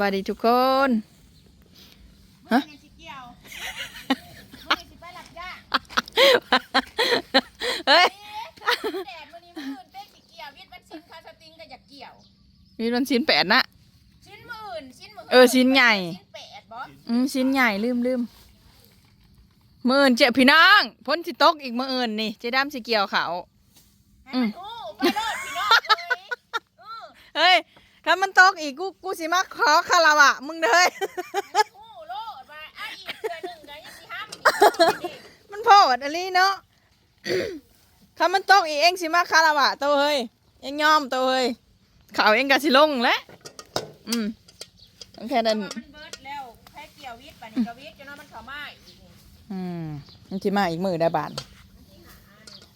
บายดีทุกคนฮะมึงยังสิเกี่ยวมึงยังสิไปหลับย่าเฮ้ยแดดวันนี้มืออื่นเต้นสิเกี่ยววิทย์วันชิ้นคาสติงก็อยากเกี่ยวมีวันชิ้นแปดนะชิ้นมืออื่นชิ้นมือเออชิ้นใหญ่ชิ้นแปดบอสอืมชิ้นใหญ่ลืมลืมมืออื่นเจ็บพี่น้องพ้นสิตกอีกมืออื่นนี่เจ๊ดำสิเกี่ยวเขาให้อืมัมนอู้ไปโลดพี่น้องเลยอือเฮ้ย ถ้ามันตกอีกกูกูสิมาขอคาราวะมึงเด้ยให้มันอู้โลดมาอะอีกเดือนหนึ่งก็ยังสิห้ามอีกมันโพดอะไรเนาะถ้ามันตกอีกเองสิมาคาราวะตัวเฮ้ยเองยอมตัวเฮ้ยเขาเองก็สิลงแหล้วอืมต้องแค่นั้น มันเบิดแล้วแค่เกี่ยววิทย์ป่ะนี่ก็วิทย์จนว่ามันเข้ามาอีกนี่อืมมันสิมาอีกมือได้บาท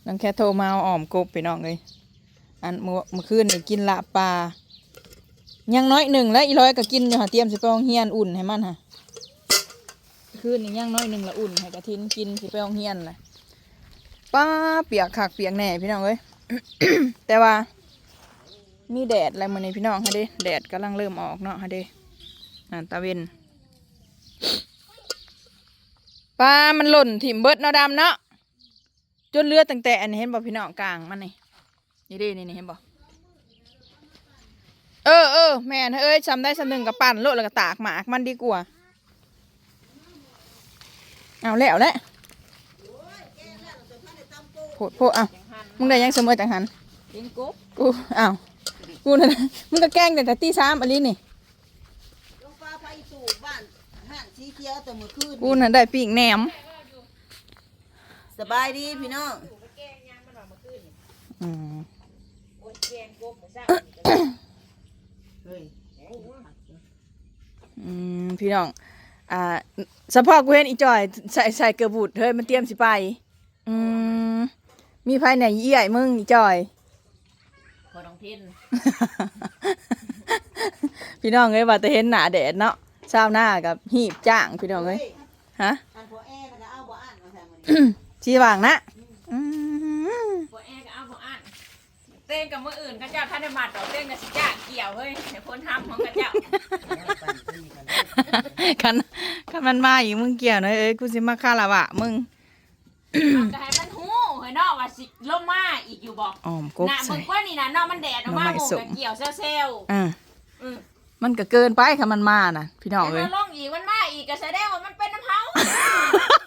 น้องแค่โทรมาเอาอ้อมกบไปน้องเลย อันเมื่อเมื่อคืนนี่กินละปลา ยังน้อยหนึ่งแล้วอีร้อยก็กินอยู่หาเตรียมสิไปโรงเฮียนอุ่นให้มันฮะคืนนี่ยังน้อยหนึ่งละอุ่นให้กระทินกินสิไปโรงเฮียนเลยป้าเปียกขากเปียกแหน่พี่น้องเอ้ย แต่ว่า มีแดดอะไรมาในพี่น้องฮะเด้แดดกำลังเริ่มออกเนาะฮะเด้อ่าตาเวนปลา มันหล่นถิ่มเบิดเนาะดำเนาะจนเลือดตั้งแต่อันนี้เห็นบ่พี่น้องกลางมันนี่นี่ด้นี่นี่เห็นบ่ เออเออแม่นเอ้ยจำได้สำหนึ่งกับปั่นโลดแล้วก็ตากหมากมันดีกว่า เอาแล้วแหละโพดโพดเอามึงได้ยังเสมอจังหันเลี้ยงกบกูอ้าวกูน่ะมึงก็แกล้งแต่แต่ตีสามอันนี้นี่ลงฟ้าไฟสู่บ้านห้างสีเขียวแต่เมื่อคืนกูน่ะได้ปีกแหนมสบายดีพี่น้องไปแกงยางมันออกมาขึ้นนี่ อืมโอ้ยแกงกบหมูซ่าเฮ้ยอืมพี่น้อง อ่าสะพอกูเห็นอีจอย ใส่ใส่เกระบุดเฮ้ยมันเตรียมสิไป อืมมีภายในเยี่ยมึงอีจอยพอน้องทินพี่น้องเอ้ยว่าแต่เห็นหน้าแดดเนาะเช้าหน้ากับหีบจ้างพี่น้องเอ้ยฮะอันพอแอร์มันก็เอาบ่อ่านมาแทนมันชีว่างนะอืม พอแอร์ก็เอาพออ่าน เต้นกับมืออื่นเข้าเจ้าท่านได้มาต่อเต้นกับสิจ้าเกี่ยวเฮ้ยเดี๋ยวคนทำของเข้าเจ้าคันคันมันมาอีกมึงเกี่ยวหนะเอ้ยกูสิมาคาละวะมึงจะให้มันหู้เฮ้ยเนอกว่าสิลงมาอีกอยู่บอกอ้อมกบน่ะใส่มึงว่านี่นะเนอกมันแดดออกมาหน่อไม้หมูส้มกับเกี่ยวเซลเซลอ่าอืมมันก็เกินไปค่ะมันมาน่ะ พี่น้องแต่เอ้ยมันลงอีกมันมาอีกก็แสดงว่ามันเป็นน้ำเผา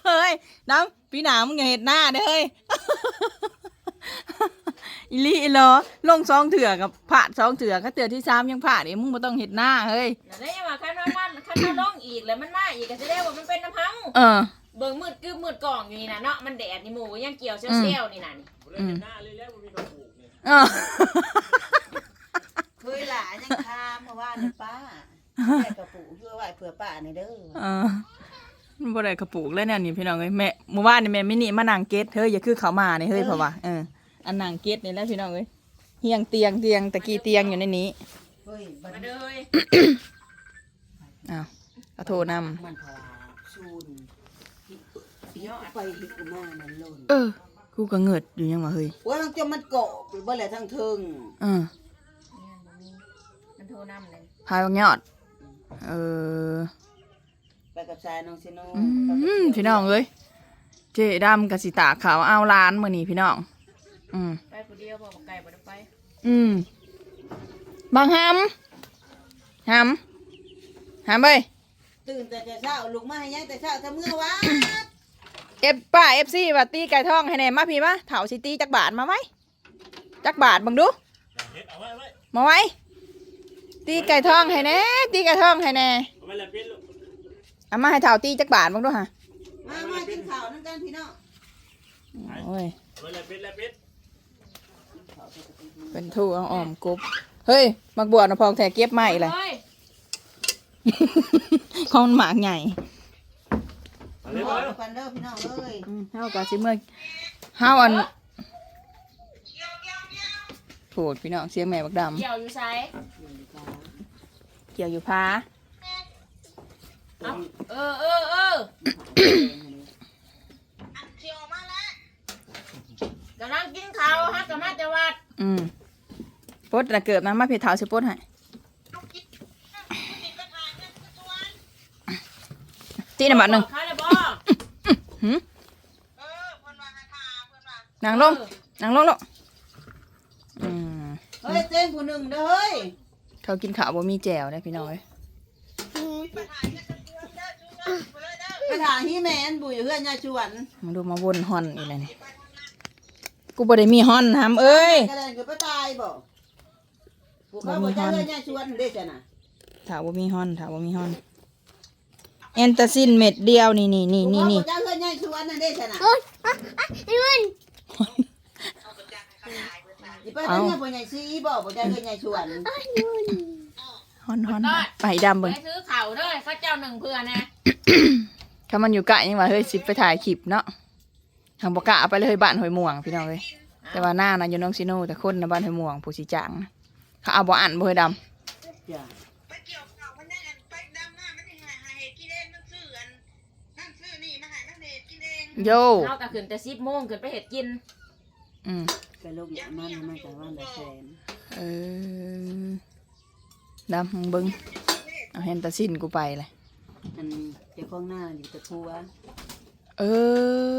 เฮ้ยน้ำพี่หนามมึงอย่าเห็ดหน้าเด้อเฮ้ย อีหลีอีหลอลงสองเถื่อกับผ่าดสองเถื่อก็เถื่อที่สามยังผ่าดอีกมึงบ่ต้องเห็ดหน้าเฮ้ยนั่นแหละว่าคันว่ามันคันว่าลงอีกแล้วมันมาอีกก็แสดงว่ามันเป็นน้ำเผาเออ เบิ่งมืดกึบมืดกล่องอยู่นี่นะเนาะมันแดดนี่หมูยังเกี่ยวเซลเซลนี่นะนี่อืมเออ เคยหลานยังทามเพราะว่าในป้าแม่กระปุกเพื่อไว้เผื่อป้าในเด้อเออมัน บ่ได้กระปุกแล้วเนี่ยนี่พี่น้องเอ้ยแม่เมื่อวานนี่แม่มินิมานั่งเกตเฮ้ยอย่าคือเขามานี่เฮ้ยเพราะว่าเอออันนั่งเกตนี่แหละพี่น้องเอ้ยเฮียงเตียงเตียงตะกี้เตียงอยู่ในนี้เฮ้ยบัดมานี้เลยอ้าวก็โทรนำมันพลาชูนพี่ไปอีกกูมานั่นหล่นเออกูก็เงิดอยู่ยังวะเฮ้ยว่าทั้งจมมันเกาะไปบ่แล้วทั้งเทิงเออมันโทรนำเลยพายบางยอด เออ ไปกับชายน้องซิโนอืมพี่น้องเอ้ยเจดำกับสิตาขาวเอาร้านมื่อนี้พี่น้อง อืมไปคนเดียวบอกไก่บ่ได้ไปอืมบางหำหำหำเอ้ยตื่นแต่เช้าลุกมาให้ยังแต่เช้าถ้าเมื่อวานเอฟป้าเอฟซีว่าตีไก่ทองให้แหน่มาพี่มาเถาสิตีจักบาทมาไหมจักบาทบังดูมาไว้ตีไก่ทองให้แหน่ตีไก่ทองให้แหน่ เอามาให้เถาตีจักบาทบังดูฮะมามากินข้าวนั่นกันพี่น้องโอ้ยเป็นทูเอาอ่อมกบเฮ้ยมักบวชนะพองแท้เก็บใหม่เลยเฮ้ยของมันหมากใหญ่รอกันเด้อพี่น้องเอ้ยอืมเฮากะสิเมื่อเฮาอันโผดพี่น้องเสียงแม่บักดเกี่ยวอยู่ไซำเกี่ยวอยู่พา เอ้าเออเออเออกำลังกินข้าวฮะกำลังจะวัดอืมปดนะเกิดนะมาเพจเท้าสิปดให้ตีน่ะบาทหนึงเขาเลยบ่นางลงนางลงลงอืมเฮ้ยเต้งผู้หนึ่งเด้อเฮ้ย เขากินข้าวบ่มีแจ่วได้พี่น้องเอ้ย ไปถ่ายฮีแมนบุยเพื่อนยายชวนมาดูมาวนฮอนอีกแล้วนี่กูบ่ได้มีฮอนหำเอ้ยกระเด็นก็ไปตายบ่ผู้เขาบอกจะเพื่อนยายชวนได้จ้ะน่ะถ้าบ่มีฮอนถ้าบ่มีฮอนแอนตาซินเม็ดเดียวนี่นี่นี่ผู้นี่เขาบนี่อกจะเพื่อนยายชวนนั่นได้จ้ะน่ะอีไปเป็นเนี่ยผู้ใหญ่ซีบ่บอกจะเพื่อนยายชวน ฮอนฮอนไปดำไปเบิ่งซื้อเขาเด้อเขาเจ้าหนึ่งเพื่อนะถ้ามันอยู่ใกล้ยังว่าเฮ้ยสิไปถ่ายคลิปเนาะทางบ่กล้าเอาไปเลยเฮ้ยบ้านหอยม่วงพี่น้องเอ้ยแต่ว่าหน้าน่ะอยู่น้องซิโนแต่คนในะบ้านหอยม่วงผู้สิจางนะเขาเอาบ่อันบ่เฮ้ยดำจ้ะไปเกี่ยวเขามันได้อันไปดำหน้ามันได้หาหาเหตุกินเองมันซื้ออันนั่นซื้อนี่มาหานั่นเหตุกินเองโยเขาก็ขึ้นแต่สิบโมงขึ้นไปเห็ดกิน อืมไปลงอย่างมันมันแต่ว่าละแสนเออ ดำมึงเบิ่งเอาแฮนตาซินกูไปเลยอันเจ้าของหน้าอยู่ตะพัวเอ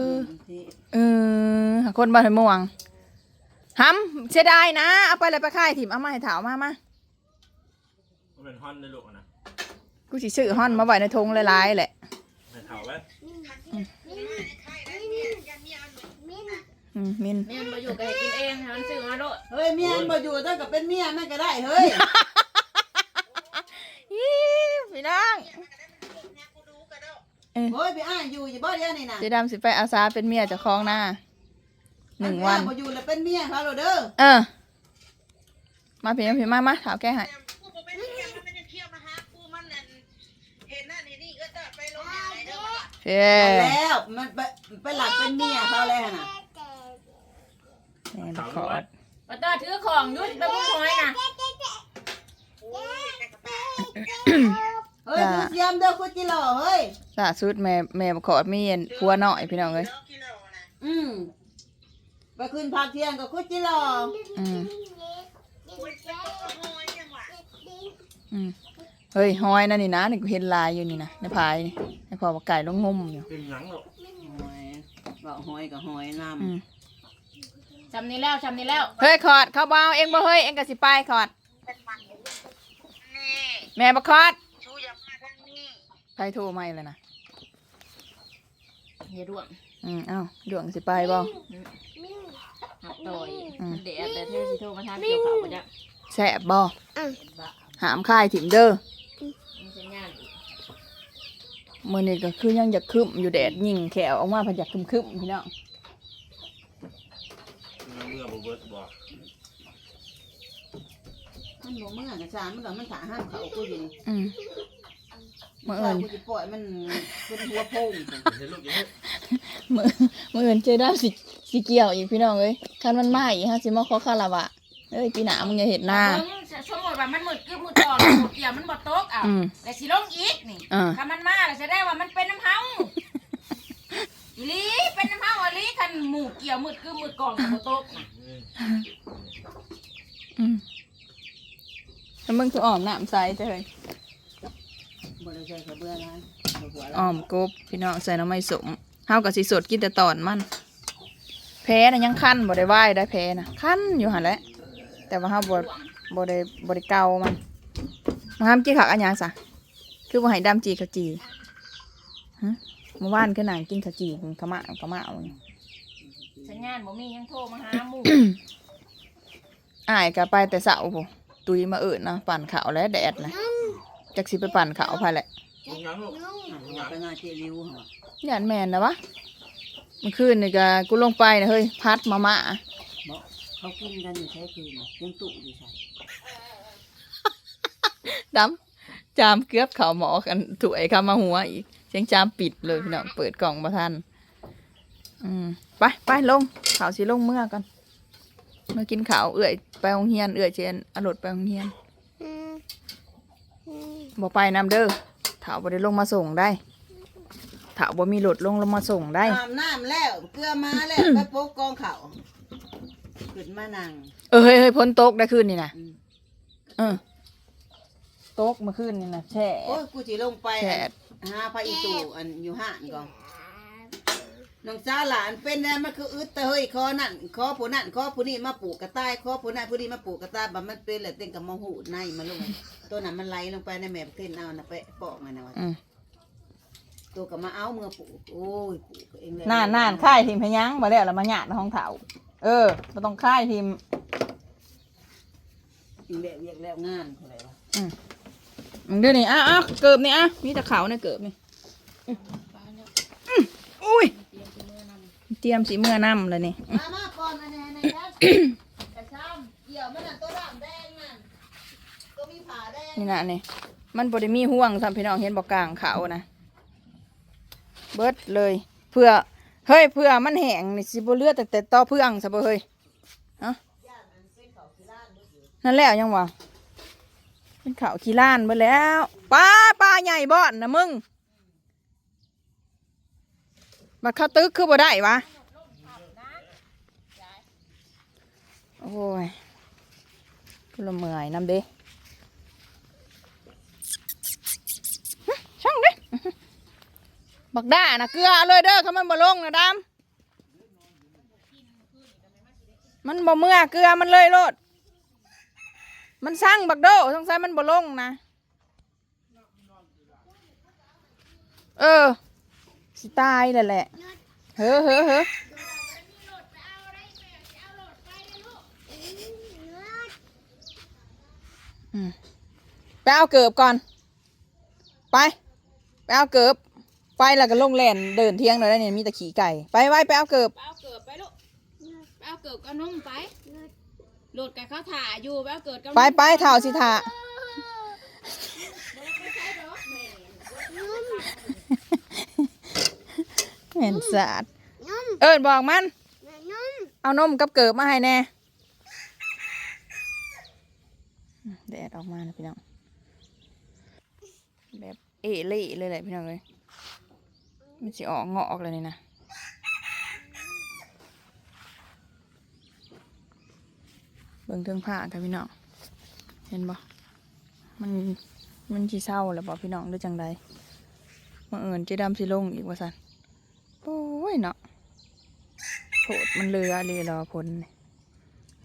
อที่เออหาคนบ้านหอยม่วงหำเสียดายนะ เอาไปเลยไปค่ายถิ่มเอามาให้ถาวมามามันเป็นฮอนได้ลูกอะนะกูสิซื้อห่อนมาไว้ในธงหลายๆแหละในเถาไว้ใครได้เนี่ยยังมีอันเหมือนอืมมินแม่นมาอยู่กับเห็ดกินเองให้มันซื้อมาโดดเฮ้ยเมียมันบ่อยู่ตั้งกับเป็นเมียมันก็ได้เฮ้ย อีพี่น้องนะกูดูกระโดดเฮ้ยไปอ้ายอยู่อยู่บ่เดียวนี่น่ะเจดำสิไปอาสาเป็นเมียเจ้าของหน้าหนึ่งวัน บ่อยู่แล้วเป็นเมียเขาแล้วเด้อเออ มาพี่มาพี่มามาถามแก้ให้แต่กูบอกเป็นเที่ยวมันยังเที่ยวมาหากูมันนั่นเห็นนั่นนี่นี่ก็จะไปลงอย่างไรเด้อเฮ้แล้วมันไปไปหลักเป็นเมียเขาแล้วน่ะแม่บักขอดป้าต้าถือของอยุ่ไปบุ้งหอยน่ะ เฮ้ยคือเสียมเด้อคุจิหล่อเฮ้ยล่าสุดแม่แม่บักขอดมีอันผัวน้อยพี่น้องเอ้ยเลิกกิโลนะอืมไปขึ้นพักเที่ยงกับคุจิหล่ออืมโอ้ยเป็นตัวโอยจังหวะอืมเฮ้ยหอยนั่นนี่นะนี่กูเห็นลายอยู่นี่นะในพายนี่ในพอบักไก่ลงงมอยู่เป็นหยังลูกหอยบอกหอยกับหอยน้อืมจำนี้แล้วจำนี้แล้ว เฮ้ยขอดเขาเบเอาเองบ่เฮ้ยเองก็สิไปขอดนี่ แม่บักขอดชูอย่ามาทางนี้ใครโทรมาอีกเลยนะอย่าด่วนอืมเอ้าดวงสิไปบ่หักต่อยอืมเดี๋ยวแต่เธอสิโทรมาทานเกี่ยวเขาวบ่จ้ะแสบบ่บ้าหามค่ายถิ่มเด้อมีสัญญาณอีกมื้อนี้ก็คือยังอยากคึมอยู่แดดยิงแขวออกมาเพิ่นอยากคึมๆพี่น้องมันเมื่อบ่เบิดบ่ำ มันบ่เมื่อกับชามันก็มันถาห้ามเขากูอยู่นี่อืม มื้อถ้าอื่น กูจะปล่อยมันเป็นหัวโป่งเห็นลูกอยังนี้มื้อมื้ออื่นเจด้าสิสิเกี่ยวอีกพี่น้องเอ้ยคันมันมาอีกฮะสิมาขอคาราวะเอ้ยปีหน้ามึงอย่าเฮ็ดหน้าเบิ่งสมมติว่ามันมืดกึบมืดก่อน หมดเกี่ยวมันบ่ตกอะอืมแล้วสิลงอีกนี่อ่าถ้ามันมาแล้วจะได้ว่ามันเป็นน้ำเฮาอีหลีเป็นน้ำเฮาอีหลีคันหมู่เกี่ยวมืดกึบมืดก่อนกับบ่ตกน่ะอืม แล้วมึงคืออ้อมน้ำใสเด้อเฮ้ยบ่ได้ใส่กระเบื้องนะเอาหัวเราอ้อมกบพี่น้องใส่น้ำไม่สมเฮาก็สิสดกินแต่ตอนมัน แพ้น่ะยังคันบ่ได้ไหว้ได้แพ้น่ะคันอยู่หั่นแหละแต่ว่าเฮาบ่บ่ได้บ่ได้เกามันมาห้ามกินข้าวอันหยังซะคือบ่ให้ดำจีข้าวจีฮะเมื่อวานคือนั่งกินข้าวจีกินขะมะขะมะเอาสัญญาณบ่มียังโทรมาหาหมู่อ้ายก็ไปแต่เช้าพุ ตุยมาเอิ้นนะปั่นข้าวและแดดนะจักสิไปปั่นข้าวภายแหละลูกหยังลูกเอาไปงานเจริวเหรอย่านแม่นนะวะเมื่อคืนนี่ก็กูลงไปนะเฮ้ยพัดมาม่าบอกเขากินกันอยู่ใช้คืนน่ะยังตุอยู่ใช่ดำจามเกือบเขาหมอกันถวยเข้ามาหัวอีกเสียงจามปิดเลยพี่น้องเปิดกล่องมาทันอืมไปไปลงข่าวสิลงเมื่อกันเมื่อกินข้าวเอื่อยไปโรงเรียนเอื่อยเจนอรดไปโรงเรียนบ่ไปนำเด้อถาวบ่ได้ลงมาส่งได้ถาวบ่มีรถลงลงมาส่งได้อาบน้ำแล้วเกลือมาแล้วไปโป๊กกองเขาขึ้นมานั่งเออเฮ้ยเฮ้ยพ้นตกได้คืนนี่นะอืมเออตกเมื่อคืนนี่นะแช่โอ้ยกูสิลงไปแช่หาพระอีตู่อันอยู่ห้านก่อน น้องสาวหลานเป็นนะมันคืออึดแต่เฮ้ยคอนั่นคอผู้นั่นคอผู้นี่มาปลูกกระต่ายคอผู้นั่นผู้นี่มาปลูกกระต่ายบัดมันเป็นแหละเต็งกับมองหูในมาลงตัวนั้นมันไหลลงไปในแม่เต้นเอานะไปปอกมันนะว่าอืมตัวก็มาเอาเมื่อปลูกโอ้ยปลูกเองเลยน่านน่านค่ายทีมพยังมาแล้วแล้วมาหยาดในห้องเถาเออมาต้องค่ายทีม อีแบบเรียกแล้วงานเท่าไหร่วะมึงดูนี่อะอะเกิบนี่อะมีแต่เขาเนี่ยเกิบนี่อืมอืมอุ้ย เตรียมสีเมื่อนำเลยนี่มามาก่อนนะแน่นะจ๊ะแต่ซ้ำเกี่ยวมันน่ะตัวดำแดงนั่นตัวมีผ่าแดงนี่นะนี่มันบไดมีห่วงทำพี่น้องเห็นบอกกลางเขานะเบิดเลยเพื่อเฮ้ยเพื่อมันแห้งนี่สิบเลือดแต่แต่ต่อเพื่องซะบ่เฮ้ยฮะนั่นแหละยังวะเป็นเขาขี้ล้านไปแล้วปลาปลาใหญ่บ่อนนะมึง มาเข้าตึกคือบ่ได้วะ โอ้ยกูละเมื่อยน้ำเด้ช่างเด้บักด้านะเกลือเอาเลยเด้อเขามันบ่ลงนะดำมันบ่เมื่อเกลือมันเลยโลด มันสั่งบักโดสงสัยมันบ่ลงนะ เออ สิตายแล้วแหละ เฮ้อเฮ้อเฮ้ออืมไปเอาเกือบก่อน ไป ไปเอาเกือบไปแล้วก็ลงแลนเดินเที่ยงเลยนะเนี่ยมีแต่ขี่ไก่ ไปไว้ไปเอาเกือบไปเอาเกิดไปลูกไปเอาเกิดกับนุ่มไปโหลดกับเขาถ่าอยู่ไปเอาเกิดกับไปไปเท่าสิท่า เห็นสาดเอิญบอกมัน เอานมกับเกิบมาให้แน่แดดออกมานะพี่น้อง แบบเอเล่เลยแหละพี่น้องเลยมันจะออกเงาะออกเลยนี่นะเบิ่งเทิงผ้าค่ะพี่น้อง เห็นบ่มันมันชีเศร้าแล้วบ่พี่น้องด้วยจังใดมาเอิญเจดำสิลงอีกว่าสันโอ้ ยเนาะโผดมันเรือเลยรอผล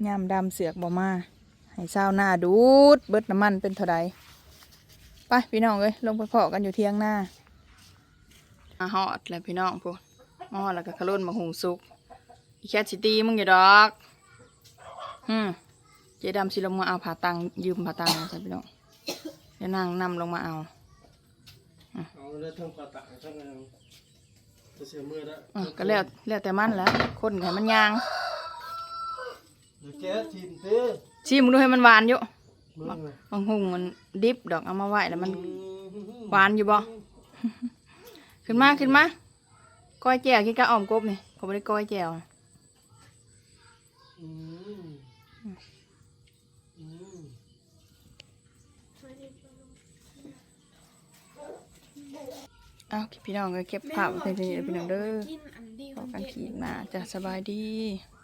ยามดำเสือกบ่มา ให้เศร้าหน้าดูด เบิดน้ำมันเป็นเท่าใดไปพี่น้องเอ้ยลงไปเพาะกันอยู่เที่ยงหน้ามาฮอดแล้วพี่น้องพวกมาฮอดแล้วก็ขลุ่นมาหุงสุกอีแคทซิตี้มึงอย่าดอกอืมเจดำสิลงมาเอาผ่าตังยืมผ่าตังใช่พี่น้องเดี๋ยวนางนำลงมาเอาเอาแล้วทั้งปลาตักทั้ง จะเสียเมื่อแล้วอะก็แล้วแล้วแต่มันแหล้วคนให้มันยาง เดี๋ยวแก๊สทีมเต้ชิมดูให้มันหวานอยู่มึงบางหุงมันดิบดอกเอามาไว้แล้วมันหวานอยู่บ่ ขึ้นมาขึ้นมาก้อยแจ่วกินกะอ่อมกบนี่ผมไม่ได้ก้อยแจ่ว อืมอืม เอ้าวพี่น้องก็เก็บภาพไว้เป็นที่นี่เด้อพี่น้องเด้อขอกันขีดหน้าจะสบายดีเ